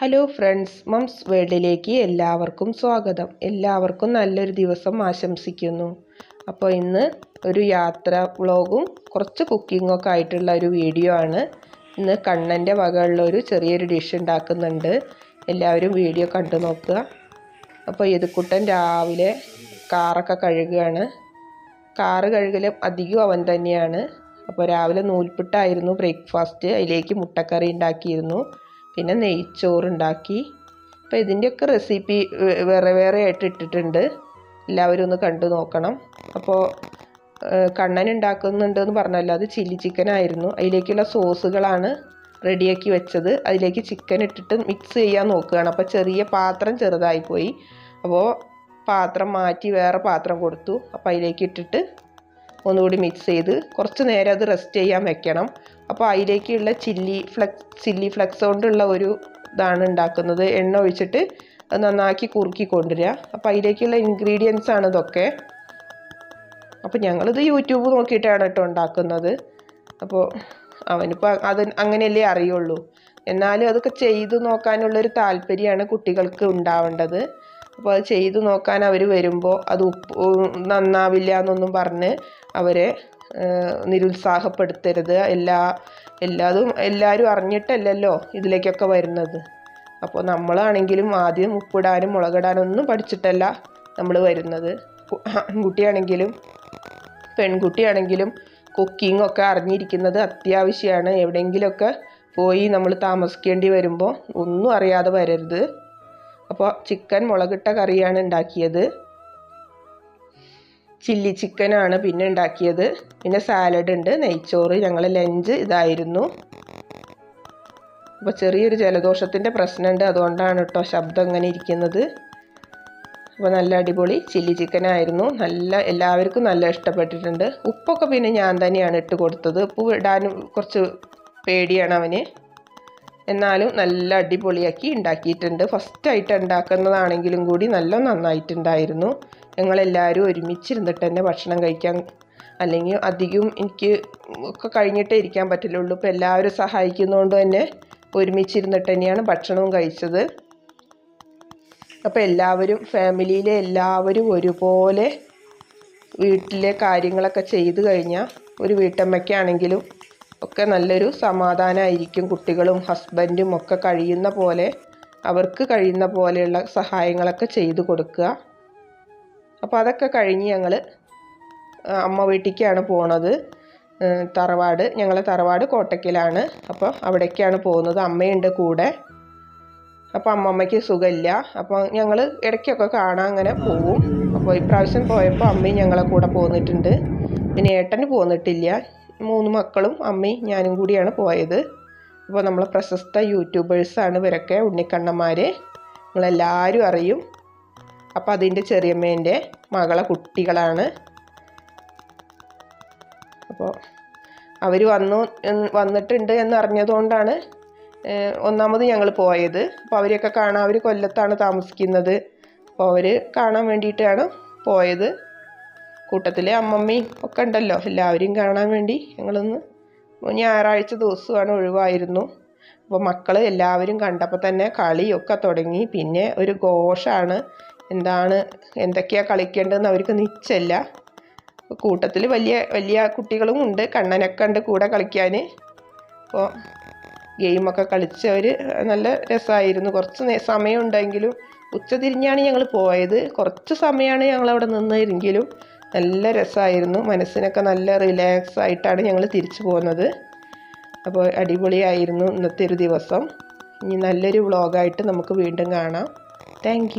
Hello friends moms വേൾഡിലേക്ക് എല്ലാവർക്കും സ്വാഗതം. എല്ലാവർക്കും നല്ലൊരു ദിവസം ആശംസിക്കുന്നു. അപ്പോൾ ഇന്ന് ഒരു യാത്ര വ്ളോഗും കുറച്ച് കുക്കിങ്ങൊക്കെ ആയിട്ടുള്ള ഒരു വീഡിയോ ആണ്. ഇന്ന് കണ്ണന്റെ വകളിലൊരു ചെറിയൊരു ഡിഷ് ഉണ്ടാക്കുന്നുണ്ട്. എല്ലാവരും വീഡിയോ കണ്ടു നോക്കുക. അപ്പോൾ യദുക്കുട്ടൻ രാവിലെ കാറൊക്കെ കഴുകുകയാണ്. കാറ് കഴുകലും അധികം അവൻ തന്നെയാണ്. അപ്പോൾ രാവിലെ നൂൽപുട്ടായിരുന്നു ബ്രേക്ക്ഫാസ്റ്റ്. അതിലേക്ക് മുട്ടക്കറി ഉണ്ടാക്കിയിരുന്നു. പിന്നെ നെയ്ച്ചോറുണ്ടാക്കി. അപ്പോൾ ഇതിന്റെയൊക്കെ റെസിപ്പി വേറെ വേറെ ആയിട്ട് ഇട്ടിട്ടുണ്ട്. എല്ലാവരും ഒന്ന് കണ്ടു നോക്കണം. അപ്പോൾ കണ്ണൻ ഉണ്ടാക്കുന്നുണ്ട് എന്ന് പറഞ്ഞല്ലോ. അത് ചില്ലി ചിക്കൻ ആയിരുന്നു. അതിലേക്കുള്ള സോസുകളാണ് റെഡിയാക്കി വെച്ചത്. അതിലേക്ക് ചിക്കൻ ഇട്ടിട്ട് മിക്സ് ചെയ്യാൻ നോക്കുകയാണ്. അപ്പോൾ ചെറിയ പാത്രം ചെറുതായിപ്പോയി. അപ്പോൾ പാത്രം മാറ്റി വേറെ പാത്രം കൊടുത്തു. അപ്പോൾ അതിലേക്ക് ഇട്ടിട്ട് ഒന്നുകൂടി മിക്സ് ചെയ്ത് കുറച്ച് നേരം അത് റെസ്റ്റ് ചെയ്യാൻ വെക്കണം. അപ്പോൾ അതിലേക്കുള്ള ചില്ലി ഫ്ലക്സ് ചില്ലി ഫ്ലക്സ് കൊണ്ടുള്ള ഒരു ഇതാണ് ഉണ്ടാക്കുന്നത്. എണ്ണ ഒഴിച്ചിട്ട് അത് നന്നാക്കി കുറുക്കി കൊണ്ടുവരിക. അപ്പോൾ അതിലേക്കുള്ള ഇൻഗ്രീഡിയൻസ് ആണ് ഇതൊക്കെ. അപ്പോൾ ഞങ്ങളിത് യൂട്യൂബ് നോക്കിയിട്ടാണ് കേട്ടോ ഉണ്ടാക്കുന്നത്. അപ്പോൾ അവനിപ്പോൾ അത് അങ്ങനെയല്ലേ അറിയുള്ളൂ. എന്നാലും അതൊക്കെ ചെയ്തു നോക്കാനുള്ളൊരു താല്പര്യമാണ് കുട്ടികൾക്ക് ഉണ്ടാവേണ്ടത്. അപ്പോൾ അത് ചെയ്തു നോക്കാൻ അവർ വരുമ്പോൾ അത് ഉപ്പ് നന്നാവില്ല എന്നൊന്നും പറഞ്ഞ് അവരെ നിരുത്സാഹപ്പെടുത്തരുത്. എല്ലാ എല്ലാതും എല്ലാവരും അറിഞ്ഞിട്ടല്ലല്ലോ ഇതിലേക്കൊക്കെ വരുന്നത്. അപ്പോൾ നമ്മളാണെങ്കിലും ആദ്യം ഉപ്പിടാനും മുളകിടാനും ഒന്നും പഠിച്ചിട്ടല്ല നമ്മൾ വരുന്നത്. ആൺകുട്ടിയാണെങ്കിലും പെൺകുട്ടിയാണെങ്കിലും കുക്കിംഗ് ഒക്കെ അറിഞ്ഞിരിക്കുന്നത് അത്യാവശ്യമാണ് എവിടെയെങ്കിലുമൊക്കെ പോയി നമ്മൾ താമസിക്കേണ്ടി വരുമ്പോൾ ഒന്നും അറിയാതെ വരരുത്. അപ്പോൾ ചിക്കൻ മുളകിട്ട കറിയാണ് ഉണ്ടാക്കിയത്. ചില്ലി ചിക്കനാണ് പിന്നെ ഉണ്ടാക്കിയത്. പിന്നെ സാലഡ് ഉണ്ട് നെയ്ച്ചോറ് ഞങ്ങൾ ലഞ്ച് ഇതായിരുന്നു. അപ്പോൾ ചെറിയൊരു ജലദോഷത്തിന്റെ പ്രശ്നമുണ്ട് അതുകൊണ്ടാണ് കേട്ടോ ശബ്ദം ഇങ്ങനെ ഇരിക്കുന്നത്. അപ്പോൾ നല്ല അടിപൊളി ചില്ലി ചിക്കനായിരുന്നു. നല്ല എല്ലാവർക്കും നല്ല ഇഷ്ടപ്പെട്ടിട്ടുണ്ട്. ഉപ്പൊക്കെ പിന്നെ ഞാൻ തന്നെയാണ് ഇട്ട് കൊടുത്തത്. ഉപ്പ് ഇടാനും കുറച്ച് പേടിയാണ് അവന്. എന്നാലും നല്ല അടിപൊളിയാക്കി ഉണ്ടാക്കിയിട്ടുണ്ട്. ഫസ്റ്റായിട്ട് ഉണ്ടാക്കുന്നതാണെങ്കിലും കൂടി നല്ല നന്നായിട്ടുണ്ടായിരുന്നു. ഞങ്ങളെല്ലാവരും ഒരുമിച്ചിരുന്നിട്ട് തന്നെ ഭക്ഷണം കഴിക്കാൻ അല്ലെങ്കിൽ അധികം എനിക്ക് ഒക്കെ കഴിഞ്ഞിട്ടേ ഇരിക്കാൻ പറ്റില്ലുള്ളൂ ഇപ്പോൾ എല്ലാവരും സഹായിക്കുന്നതുകൊണ്ട് തന്നെ ഒരുമിച്ചിരുന്നിട്ട് തന്നെയാണ് ഭക്ഷണവും കഴിച്ചത്. അപ്പോൾ എല്ലാവരും ഫാമിലിയിലെ എല്ലാവരും ഒരുപോലെ വീട്ടിലെ കാര്യങ്ങളൊക്കെ ചെയ്തു കഴിഞ്ഞാൽ ഒരു വീട്ടമ്മയ്ക്കാണെങ്കിലും ഒക്കെ നല്ലൊരു സമാധാനമായിരിക്കും കുട്ടികളും ഹസ്ബൻഡും ഒക്കെ കഴിയുന്ന പോലെ അവർക്ക് കഴിയുന്ന പോലെയുള്ള സഹായങ്ങളൊക്കെ ചെയ്തു കൊടുക്കുക. അപ്പോൾ അതൊക്കെ കഴിഞ്ഞ് ഞങ്ങൾ അമ്മ വീട്ടിലേക്കാണ് പോണത്. തറവാട് ഞങ്ങളെ തറവാട് കോട്ടയ്ക്കലാണ് അപ്പോൾ അവിടേക്കാണ് പോകുന്നത്. അമ്മയുണ്ട് കൂടെ. അപ്പോൾ അമ്മമ്മയ്ക്ക് സുഖമില്ല. അപ്പോൾ ഞങ്ങൾ ഇടയ്ക്കൊക്കെ കാണാൻ അങ്ങനെ പോവും. അപ്പോൾ ഇപ്രാവശ്യം പോയപ്പോൾ അമ്മയും ഞങ്ങളെ കൂടെ പോന്നിട്ടുണ്ട്. പിന്നെ ഏട്ടന് പോന്നിട്ടില്ല. മൂന്ന് മക്കളും അമ്മയും ഞാനും കൂടിയാണ് പോയത്. അപ്പോൾ നമ്മളെ പ്രശസ്ത യൂട്യൂബേഴ്സാണ് ഇവരൊക്കെ ഉണ്ണിക്കണ്ണന്മാർ നിങ്ങളെല്ലാവരും അറിയും. അപ്പോൾ അതിന്റെ ചെറിയമ്മേന്റെ മകളെ കുട്ടികളാണ്. അപ്പോൾ അവർ വന്നു വന്നിട്ടുണ്ട് എന്നറിഞ്ഞതുകൊണ്ടാണ് ഒന്നാമത് ഞങ്ങൾ പോയത്. അപ്പോൾ അവരെയൊക്കെ കാണാൻ അവർ കൊല്ലത്താണ് താമസിക്കുന്നത്. അപ്പോൾ അവർ കാണാൻ വേണ്ടിയിട്ടാണ് പോയത്. കൂട്ടത്തിൽ അമ്മമ്മയും ഒക്കെ ഉണ്ടല്ലോ. എല്ലാവരെയും കാണാൻ വേണ്ടി ഞങ്ങളൊന്ന് ഞായറാഴ്ച ദിവസമാണ് ഒഴിവായിരുന്നു. അപ്പോൾ മക്കൾ എല്ലാവരും കണ്ടപ്പോൾ തന്നെ കളിയൊക്കെ തുടങ്ങി. പിന്നെ ഒരു ഘോഷമാണ് എന്താണ് എന്തൊക്കെയാണ് കളിക്കേണ്ടതെന്ന് അവർക്ക് നിശ്ചല്ല കൂട്ടത്തിൽ വലിയ വലിയ കുട്ടികളും ഉണ്ട്. കണ്ണനൊക്കെ ഉണ്ട് കൂടെ കളിക്കാൻ. അപ്പോൾ ഗെയിമൊക്കെ കളിച്ചവർ നല്ല രസമായിരുന്നു. കുറച്ച് സമയം ഉണ്ടെങ്കിലും ഉച്ച തിരിഞ്ഞാണ് ഞങ്ങൾ പോയത്. കുറച്ച് സമയമാണ് ഞങ്ങൾ അവിടെ നിന്നെങ്കിലും നല്ല രസമായിരുന്നു. മനസ്സിനൊക്കെ നല്ല റിലാക്സ് ആയിട്ടാണ് ഞങ്ങൾ തിരിച്ചു പോകുന്നത്. അപ്പോൾ അടിപൊളിയായിരുന്നു ഇന്നത്തെ ഒരു ദിവസം. ഇനി നല്ലൊരു വ്ളോഗായിട്ട് നമുക്ക് വീണ്ടും കാണാം. താങ്ക്